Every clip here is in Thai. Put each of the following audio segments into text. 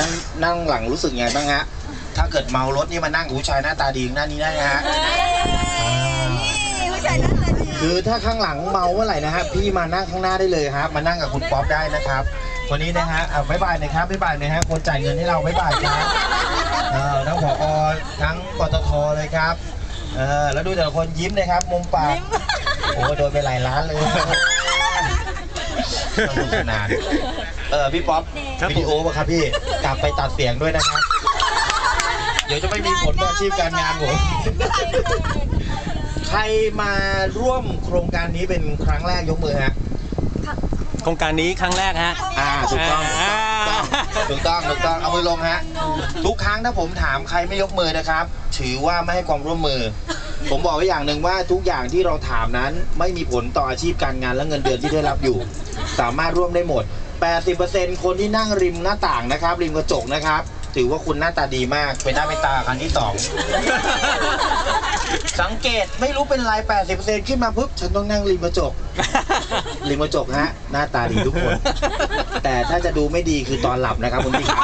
นั่งนั่งหลังรู้สึกไงบ้างฮะ ถ้าเกิดเมารถนี่มานั่งกับผู้ชายหน้าตาดีหน้านี้ได้นะฮะผู้ชายหน้าตาดีคือถ้าข้างหลังเมาเมื่อไหร่นะฮะพี่มานั่งข้างหน้าได้เลยครับมานั่งกับคุณป๊อปได้นะครับวันนี้นะฮะอะบ๊ายบายหนะครับบ๊ายบายหนะฮะคนจ่ายเงินให้เราบ๊ายบายครับเออทั้งผอทั้งปตทเลยครับเออแล้วดูแต่ละคนยิ้มนะครับมุมปากโอ้โดนไปหลายล้านเลยสนุกสนาน เออพี่ป๊อปครับผมวิดีโอป่ะครับพี่กลับไปตัดเสียงด้วยนะครับ เดี๋ยวจะไม่มีผลต่ออาชีพการงานผมใครมาร่วมโครงการนี้เป็นครั้งแรกยกมือฮะโครงการนี้ครั้งแรกฮะ อ่าถูกต้องอ่าถูกต้องถูกต้องเอามือลงฮะทุกครั้งถ้าผมถามใครไม่ยกมือนะครับ ถือว่าไม่ให้ความร่วมมือ ผมบอกไว้อย่างหนึ่งว่าทุกอย่างที่เราถามนั้น ไม่มีผลต่ออาชีพการงานและเงินเดือนที่ได้รับอยู่ สามารถร่วมได้หมด 80%คนที่นั่งริมหน้าต่างนะครับ ริมกระจกนะครับ ถือว่าคุณหน้าตาดีมากเป็นหน้าเป็นตาครั้งที่สองสังเกตไม่รู้เป็นไร80%ขึ้นมาปุ๊บฉันต้องนั่งริมกระจก ริมกระจกฮะ หน้าตาดีทุกคน แต่ถ้าจะดูไม่ดีคือตอนหลับนะครับคุณพี่ครับ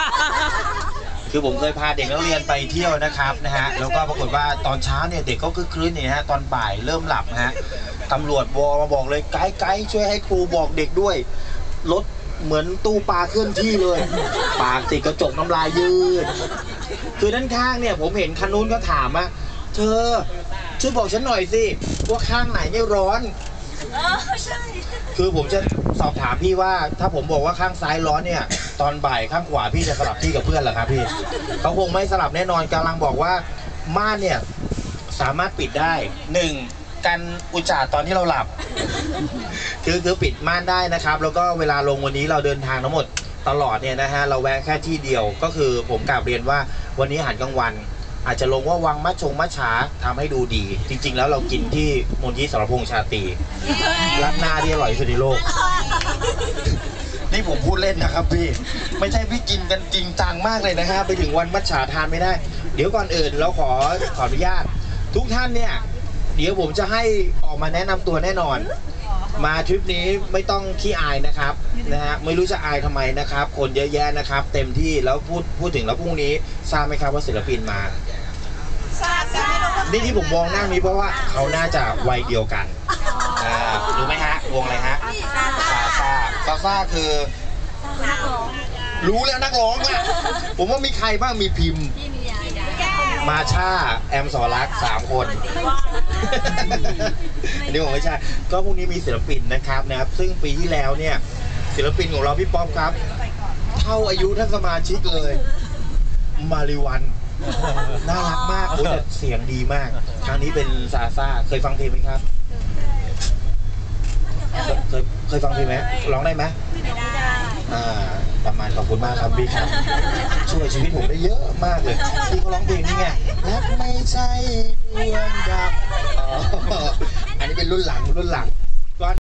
คือผมเคยพาเด็กนักเรียนไปเที่ยวนะครับนะฮะแล้วก็ปรากฏว่าตอนเช้าเนี่ยเด็กก็คือคลื้นเนี่ยฮะตอนบ่ายเริ่มหลับนะฮะตำรวจวอมาบอกเลยไกด์ไกด์ช่วยให้ครูบอกเด็กด้วย รถ เหมือนตู้ปลาเคลื่อนที่เลย ปากติดกระจกน้ำลายยืด คือด้านข้างเนี่ยผมเห็นคันนู้นก็ถามว่าเธอช่วยบอกฉันหน่อยสิว่าข้างไหนเนี่ยร้อน เออใช่คือผมจะสอบถามพี่ว่า ถ้าผมบอกว่าข้างซ้ายร้อนเนี่ย ตอนบ่ายข้างขวาพี่จะสลับที่กับเพื่อนเหรอครับพี่เขาคงไม่สลับแน่นอนกำลังบอกว่าม่านเนี่ยสามารถปิดได้หนึ่ง กันอุจจาระตอนที่เราหลับ คือคือปิดม่านได้นะครับ แล้วก็เวลาลงวันนี้เราเดินทางทั้งหมดตลอดเนี่ยนะฮะเราแวะแค่ที่เดียวก็คือผมกลับเรียนว่าวันนี้อาหารกลางวัน อาจจะลงว่าวังมัดชงมัดฉาทำให้ดูดี จริง ๆ แล้วเรากินที่มูลที่สรพงษ์ชาตรีร้านหน้าที่อร่อยสุดในโลก นี่ผมพูดเล่นนะครับพี่ ไม่ใช่พี่กินกันจริงจังมากเลยนะครับไปถึงวันมัดฉาทานไม่ได้ เดี๋ยวก่อนอื่นเราขอขออนุญาต ทุกท่านเนี่ย เดี๋ยวผมจะให้ออกมาแนะนำตัวแน่นอน มาทริปนี้ไม่ต้องขี้อายนะครับนะฮะไม่รู้จะอายทำไมนะครับ คนเยอะแยะนะครับ เต็มที่แล้วพูดพูดถึงแล้วพรุ่งนี้ทราบไหมครับว่าศิลปินมาทราบทราบนี่ที่ผมมองหน้านี้เพราะว่าเขาน่าจะวัยเดียวกันอ่ารู้ไหมฮะวงอะไรฮะซาซ่าซาซ่าคือนักร้องรู้แล้วนักร้องอะผมว่ามีใครบ้างมีพิมพ์แก้ว มาชาแอมสอรักษ์สามคน อันนี้ผมไม่ใช่ ก็พรุ่งนี้มีศิลปินนะครับนะครับ ซึ่งปีที่แล้วเนี่ย ศิลปินของเราพี่ป๊อปครับ เท่าอายุท่านสมาชิกเลย มาริวัน น่ารักมากโอ้ยแต่เสียงดีมาก ครั้งนี้เป็นซาซ่า เคยฟังเพลงไหมครับ เคยเคยฟังเพลงไหมร้องได้ไหมไม่ได้อ่าประมาณขอบคุณมากครับพี่ครับ ช่วยชีวิตผมได้เยอะมากเลยที่เขาร้องเพลงนี่ไงรักไม่ใช่ดวงดาวอ๋ออันนี้เป็นรุ่นหลังรุ่นหลัง